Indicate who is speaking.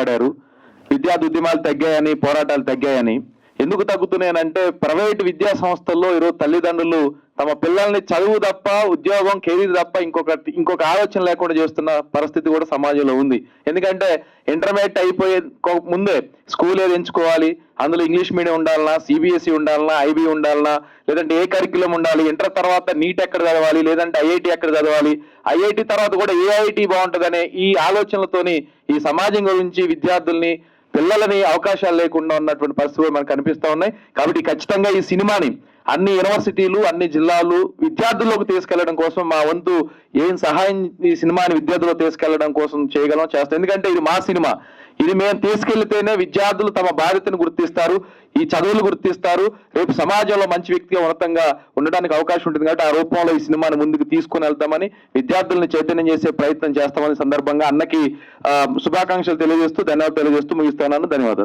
Speaker 1: మాట్లాడారు. విద్యార్థి ఉద్యమాలు తగ్గాయని పోరాటాలు తగ్గాయని. ఎందుకు తగ్గుతున్నాయనంటే ప్రైవేట్ విద్యా సంస్థల్లో ఈరోజు తల్లిదండ్రులు తమ పిల్లల్ని చదువు తప్ప ఉద్యోగం కెరీర్ తప్ప ఇంకొక ఇంకొక ఆలోచన లేకుండా చేస్తున్న పరిస్థితి కూడా సమాజంలో ఉంది. ఎందుకంటే ఇంటర్మీడియట్ అయిపోయే ముందే స్కూల్ ఏది ఎంచుకోవాలి అందులో ఇంగ్లీష్ మీడియం ఉండాలనా సిబిఎస్ఈ ఉండాలనా ఐబీ ఉండాలనా లేదంటే ఏ కరిక్యులం ఉండాలి ఇంటర్ తర్వాత నీట్ ఎక్కడ చదవాలి లేదంటే ఐఐటి ఎక్కడ చదవాలి ఐఐటి తర్వాత కూడా ఏఐటి బాగుంటుందనే ఈ ఆలోచనలతోని ఈ సమాజం గురించి విద్యార్థుల్ని పిల్లలని అవకాశాలు లేకుండా ఉన్నటువంటి పరిస్థితులు మనకు కనిపిస్తా ఉన్నాయి. కాబట్టి ఖచ్చితంగా ఈ సినిమాని అన్ని యూనివర్సిటీలు అన్ని జిల్లాలు విద్యార్థుల్లోకి తీసుకెళ్ళడం కోసం మా వంతు ఏం సహాయం ఈ సినిమాని విద్యార్థులకు తీసుకెళ్ళడం కోసం చేయగలం చేస్తాం. ఎందుకంటే ఇది మా సినిమా. ఇది మేము తీసుకెళ్తేనే విద్యార్థులు తమ బాధ్యతను గుర్తిస్తారు ఈ చదువులు గుర్తిస్తారు. రేపు సమాజంలో మంచి వ్యక్తిగా ఉన్నతంగా ఉండడానికి అవకాశం ఉంటుంది కాబట్టి ఆ రూపంలో ఈ సినిమాను ముందుకు తీసుకుని వెళ్తామని విద్యార్థులను చైతన్యం చేసే ప్రయత్నం చేస్తామని సందర్భంగా అన్నకి శుభాకాంక్షలు తెలియజేస్తూ ధన్యవాదాలు తెలియజేస్తూ ముగిస్తున్నాను. ధన్యవాదాలు.